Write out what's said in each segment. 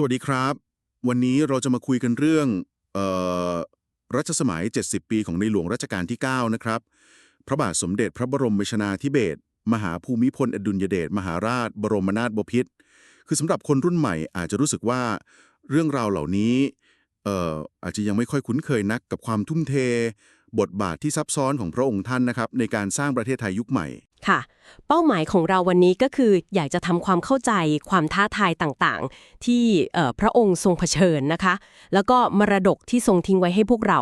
สวัสดีครับ วันนี้เราจะมาคุยกันเรื่องออรัชสมัย 70 ปีของในหลวงรัชกาลที่ 9 นะครับ พระบาทสมเด็จพระบรมชนาธิเบศรมหาภูมิพลอดุลยเดชมหาราช บรมนาถบพิตรคือสำหรับคนรุ่นใหม่อาจจะรู้สึกว่าเรื่องราวเหล่านี้เอออาจจะยังไม่ค่อยคุ้นเคยนักกับความทุ่มเท บทบาทที่ซับซ้อนของพระองค์ท่านนะครับในการสร้างประเทศไทยยุคใหม่ ค่ะ เป้าหมายของเราวันนี้ก็คืออยากจะทำความเข้าใจความท้าทายต่างๆ ที่พระองค์ทรงเผชิญนะคะ แล้วก็มรดกที่ทรงทิ้งไว้ให้พวกเรา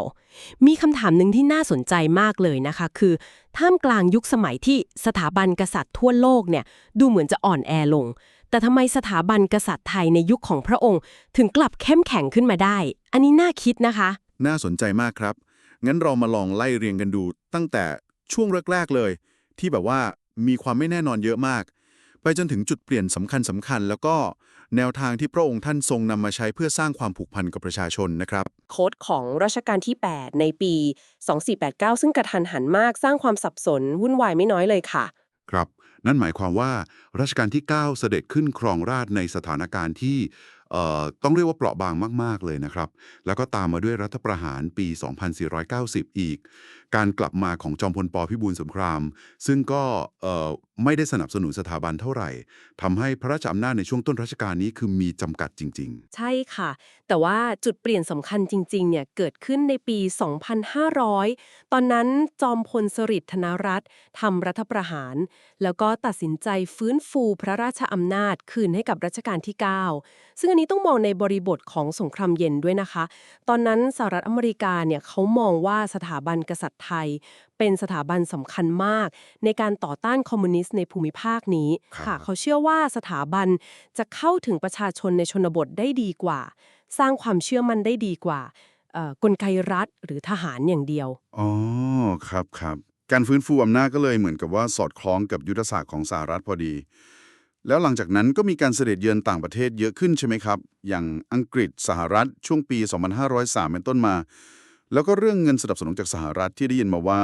มีคำถามหนึ่งที่น่าสนใจมากเลยนะคะ คือท่ามกลางยุคสมัยที่สถาบันกษัตริย์ทั่วโลกเนี่ยดูเหมือนจะอ่อนแอลง แต่ทำไมสถาบันกษัตริย์ไทยในยุคของพระองค์ ถึงกลับเข้มแข็งขึ้นมาได้ อันนี้น่าคิดนะคะ น่าสนใจมากครับ งั้นเรามาลองไล่เรียงกันดูตั้งแต่ช่วงแรกๆเลย ที่แบบว่ามีความไม่แน่นอนเยอะมาก ไปจนถึงจุดเปลี่ยนสำคัญสำคัญ แล้วก็แนวทางที่พระองค์ท่านทรงนำมาใช้เพื่อสร้างความผูกพันกับประชาชนนะครับ โค้ดของรัชกาลที่ 8 ในปี 2489 ซึ่งกระทันหันมากสร้างความสับสนวุ่นวายไม่น้อยเลยค่ะ ครับ นั่นหมายความว่ารัชกาลที่ 9 เสด็จขึ้นครองราชย์ในสถานการณ์ที่เอ่อ ต้องเรียกว่าเปราะบางมาก ๆ เลยนะครับ แล้วก็ตามมาด้วยรัฐประหารปี 2490 อีก การกลับมาของจอมพลปพิบูลสงคราม ซึ่งก็เไม่ได้สนับสนุนสถาบันเท่าไหร่ทำให้พระราชอำนาจในช่วงต้นรัชกาลนี้คือมีจำกัดจริง ใช่ค่ะ แต่ว่าจุดเปลี่ยนสำคัญจริงๆ เนี่ยเกิดขึ้นในปี 2500 ตอนนั้นจอมพลสฤษดิ์ธนรัตน์ทำรัฐประหาร แล้วก็ตัดสินใจฟื้นฟูพระราชอำนาจคืนให้กับรัชกาลที่ 9 ซึ่งอันนี้ต้องมองในบริบทของสงครามเย็นด้วยนะคะ ตอนนั้นสหรัฐอเมริกาเนี่ยเขามองว่าสถาบันกษัตริย์ไทย เป็นสถาบันสำคัญมาก ในการต่อต้านคอมมิวนิสต์ในภูมิภาคนี้ครับค่ะ เขาเชื่อว่าสถาบันจะเข้าถึงประชาชนในชนบทได้ดีกว่า สร้างความเชื่อมั่นได้ดีกว่าเอ่อกลไกรัฐหรือทหารอย่างเดียวๆอ๋อ ครับครับการฟื้นฟูอำนาจก็เลยเหมือนกับว่าสอดคล้องกับยุทธศาสตร์ของสหรัฐพอดี แล้วหลังจากนั้นก็มีการเสด็จเยือนต่างประเทศเยอะขึ้นใช่ไหมครับ อย่างอังกฤษสหรัฐช่วงปี 2503 เป็นต้นมา แล้วก็เรื่องเงินสนับสนุนจากสหรัฐที่ได้ยินมาว่า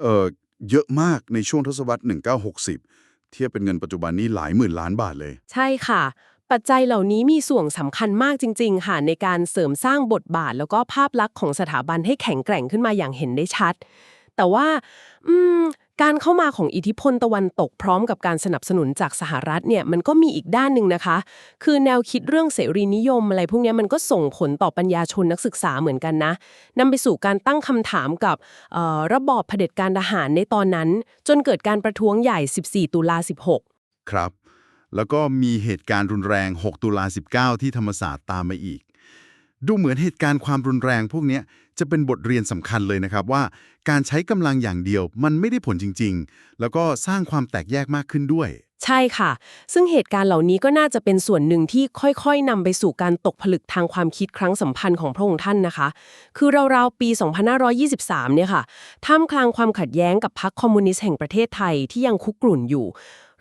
เออเยอะมากในช่วงทศวรรษ 1960 เทียบเป็นเงินปัจจุบันนี้หลายหมื่นล้านบาทเลย ใช่ค่ะ ปัจจัยเหล่านี้มีส่วนสำคัญมากจริง ๆ ค่ะ ในการเสริมสร้างบทบาท แล้วก็ภาพลักษณ์ของสถาบันให้แข็งแกร่งขึ้นมาอย่างเห็นได้ชัด แต่ว่า อืม การเข้ามาของอิทธิพลตะวันตกพร้อมกับการสนับสนุนจากสหรัฐเนี่ยมันก็มีอีกด้านหนึ่งนะคะ คือแนวคิดเรื่องเสรีนิยมอะไรพวกนี้มันก็ส่งผลต่อปัญญาชนนักศึกษาเหมือนกันนะนำไปสู่การตั้งคำถามกับระบอบเผด็จการทหารในตอนนั้น จนเกิดการประท้วงใหญ่ 14 ตุลา 16 ครับ แล้วก็มีเหตุการณ์รุนแรง 6 ตุลา 19 ที่ธรรมศาสตร์ตามมาอีก ดูเหมือนเหตุการณ์ความรุนแรงพวกนี้ จะเป็นบทเรียนสำคัญเลยนะครับว่าการใช้กำลังอย่างเดียวมันไม่ได้ผลจริง ๆ แล้วก็สร้างความแตกแยกมากขึ้นด้วย ใช่ค่ะ ซึ่งเหตุการณ์เหล่านี้ก็น่าจะเป็นส่วนหนึ่งที่ค่อยๆนำไปสู่การตกผลึกทางความคิดครั้งสำคัญของพระองค์ท่านนะคะ คือราวๆปี 2523 เนี่ยค่ะท่ามกลางความขัดแย้งกับพรรคคอมมิวนิสต์แห่งประเทศไทยที่ยังคุกรุ่นอยู่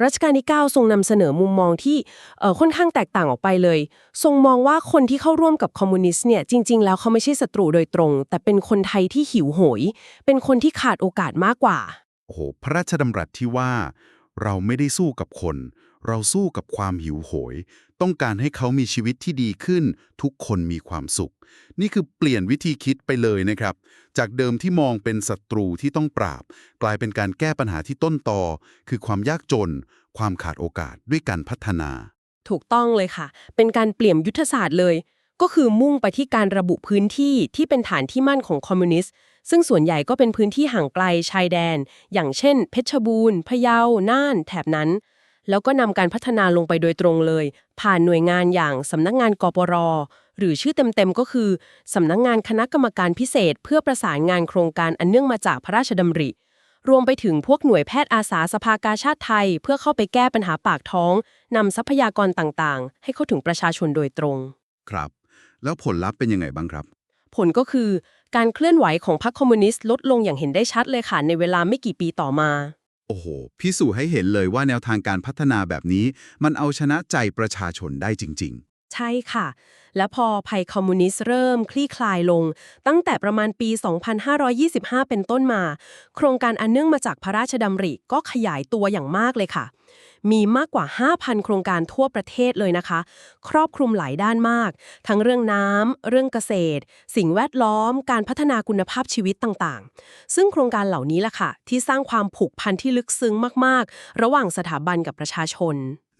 รัชกาลที่ 9 ทรงนำเสนอมุมมองที่เอ่อค่อนข้างแตกต่างออกไปเลย ทรงมองว่าคนที่เข้าร่วมกับคอมมิวนิสต์เนี่ยจริง ๆ แล้วเขาไม่ใช่ศัตรูโดยตรงแต่เป็นคนไทยที่หิวโหย เป็นคนที่ขาดโอกาสมากกว่า โอ้โห พระราชดำรัสที่ว่า เราไม่ได้สู้กับคน เราสู้กับความหิวโหย ต้องการให้เขามีชีวิตที่ดีขึ้น ทุกคนมีความสุข นี่คือเปลี่ยนวิธีคิดไปเลยนะครับ จากเดิมที่มองเป็นศัตรูที่ต้องปราบ กลายเป็นการแก้ปัญหาที่ต้นตอ คือความยากจน ความขาดโอกาสด้วยการพัฒนา ถูกต้องเลยค่ะ เป็นการเปลี่ยนยุทธศาสตร์เลย ก็คือมุ่งไปที่การระบุพื้นที่ที่เป็นฐานที่มั่นของคอมมิวนิสต์ ซึ่งส่วนใหญ่ก็เป็นพื้นที่ห่างไกลชายแดน อย่างเช่น เพชรบูรณ์พะเยา น่าน แถบนั้น แล้วก็นำการพัฒนาลงไปโดยตรงเลย ผ่านหน่วยงานอย่างสำนักงานกปร หรือชื่อเต็มๆก็คือสำนักงานคณะกรรมการพิเศษ เพื่อประสานงานโครงการอันเนื่องมาจากพระราชดำริ รวมไปถึงพวกหน่วยแพทย์อาสาสภากาชาติไทย เพื่อเข้าไปแก้ปัญหาปากท้องนำทรัพยากรต่างๆ ให้เข้าถึงประชาชนโดยตรง ครับ แล้วผลลัพธ์เป็นยังไงบ้างครับ ผลก็คือการเคลื่อนไหวของพรรคคอมมิวนิสต์ลดลงอย่างเห็นได้ชัดเลยค่ะในเวลาไม่กี่ปีต่อมา โอ้โห พิสูจน์ให้เห็นเลยว่าแนวทางการพัฒนาแบบนี้ มันเอาชนะใจประชาชนได้จริง ใช่ค่ะ และพอภัยคอมมิวนิสต์เริ่มคลี่คลายลง ตั้งแต่ประมาณปี 2525 เป็นต้นมา โครงการอันเนื่องมาจากพระราชดำริก็ขยายตัวอย่างมากเลยค่ะ มีมากกว่า 5,000 โครงการทั่วประเทศเลยนะคะ ครอบคลุมหลายด้านมาก ทั้งเรื่องน้ำ เรื่องเกษตร สิ่งแวดล้อม การพัฒนาคุณภาพชีวิตต่างๆ ซึ่งโครงการเหล่านี้แหละค่ะ ที่สร้างความผูกพันที่ลึกซึ้งมากๆ ระหว่างสถาบันกับประชาชน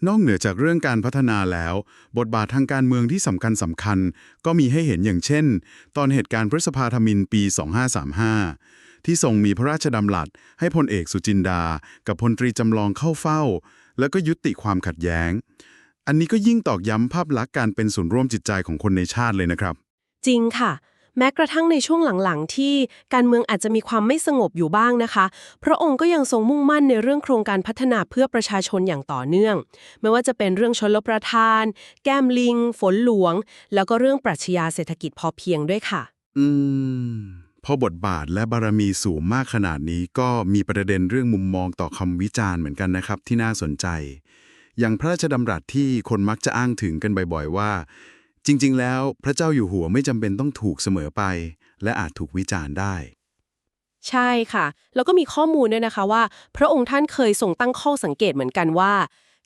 นอกเหนือจากเรื่องการพัฒนาแล้ว บทบาททางการเมืองที่สำคัญสำคัญ ก็มีให้เห็นอย่างเช่น ตอนเหตุการณ์พฤษภาธมินปี 2535 ที่ทรงมีพระราชดำรัส ให้พลเอกสุจินดา กับพลตรีจำลองเข้าเฝ้า แล้วก็ยุติความขัดแย้ง อันนี้ก็ยิ่งตอกย้ำภาพลักษณ์การเป็นศูนย์ร่วมจิตใจของคนในชาติเลยนะครับ จริงค่ะ แม้กระทั่งในช่วงหลังๆ ที่การเมืองอาจจะมีความไม่สงบอยู่บ้างนะคะ พระองค์ก็ยังทรงมุ่งมั่นในเรื่องโครงการพัฒนาเพื่อประชาชนอย่างต่อเนื่อง ไม่ว่าจะเป็นเรื่องชลประทาน แก้มลิง ฝนหลวง แล้วก็เรื่องปรัชญาเศรษฐกิจพอเพียงด้วยค่ะ อืมพอบทบาทและบารมีสูงมากขนาดนี้ก็มีประเด็นเรื่องมุมมองต่อคำวิจารณ์เหมือนกันนะครับที่น่าสนใจ อย่างพระราชดำรัสที่คนมักจะอ้างถึงกันบ่อยๆว่า จริง ๆ แล้วพระเจ้าอยู่หัวไม่จำเป็นต้องถูกเสมอไป และอาจถูกวิจารณ์ได้ ใช่ค่ะ แล้วก็มีข้อมูลด้วยนะคะว่า พระองค์ท่านเคยทรงตั้งข้อสังเกตเหมือนกันว่า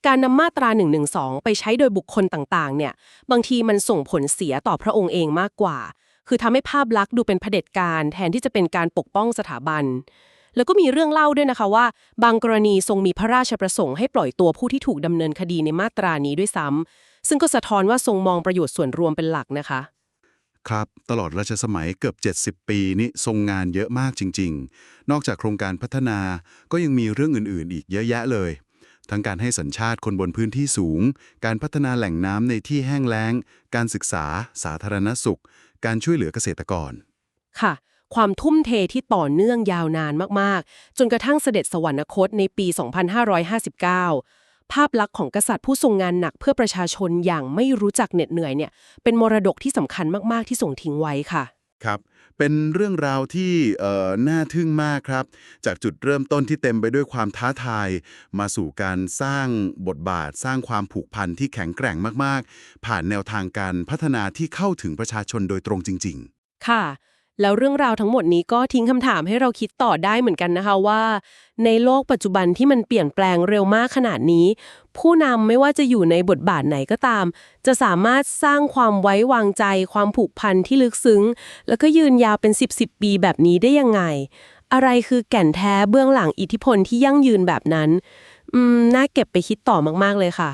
การนำมาตรา1นึไปใช้โดยบุคคลต่างๆ เนี่ย บางทีมันส่งผลเสียต่อพระองค์เองมากกว่า คือทำให้ภาพลักษณ์ดูเป็นเผด็จการ แทนที่จะเป็นการปกป้องสถาบัน แล้วก็มีเรื่องเล่าด้วยนะคะว่า บางกรณีทรงมีพระราชประสงค์ให้ปล่อยตัวผู้ที่ถูกดำเนินคดีในมาตรานี้ด้วยซ้ำ ซึ่งก็สะท้อนว่าทรงมองประโยชน์ส่วนรวมเป็นหลักนะคะ ครับตลอดรัชสมัยเกือบ 70 ปีนี้ทรงงานเยอะมากจริง ๆ นอกจากโครงการพัฒนาก็ยังมีเรื่องอื่นๆ อีกเยอะแยะเลย ทั้งการให้สัญชาติคนบนพื้นที่สูง การพัฒนาแหล่งน้ำในที่แห้งแล้ง การศึกษา สาธารณสุข การช่วยเหลือเกษตรกร ค่ะ ความทุ่มเทที่ต่อเนื่องยาวนานมากๆ จนกระทั่งเสด็จสวรรคตในปี 2559 ภาพลักษณ์ของกษัตริย์ผู้ทรงงานหนักเพื่อประชาชนอย่างไม่รู้จักเหน็ดเหนื่อยเนี่ย เป็นมรดกที่สำคัญมากๆที่ส่งทิ้งไว้ค่ะ ครับ เป็นเรื่องราวที่เอ่อน่าทึ่งมากครับ จากจุดเริ่มต้นที่เต็มไปด้วยความท้าทาย มาสู่การสร้างบทบาท สร้างความผูกพันที่แข็งแกร่งมากๆ ผ่านแนวทางการพัฒนาที่เข้าถึงประชาชนโดยตรงจริงค่ะ แล้วเรื่องราวทั้งหมดนี้ก็ทิ้งคำถามให้เราคิดต่อได้เหมือนกันนะคะว่า ในโลกปัจจุบันที่มันเปลี่ยนแปลงเร็วมากขนาดนี้ ผู้นำไม่ว่าจะอยู่ในบทบาทไหนก็ตาม จะสามารถสร้างความไว้วางใจ ความผูกพันที่ลึกซึ้ง แล้วก็ยืนยาวเป็น 10 10ปีแบบนี้ได้ยังไง อะไรคือแก่นแท้เบื้องหลังอิทธิพลที่ยั่งยืนแบบนั้น อืมน่าเก็บไปคิดต่อมากๆเลยค่ะ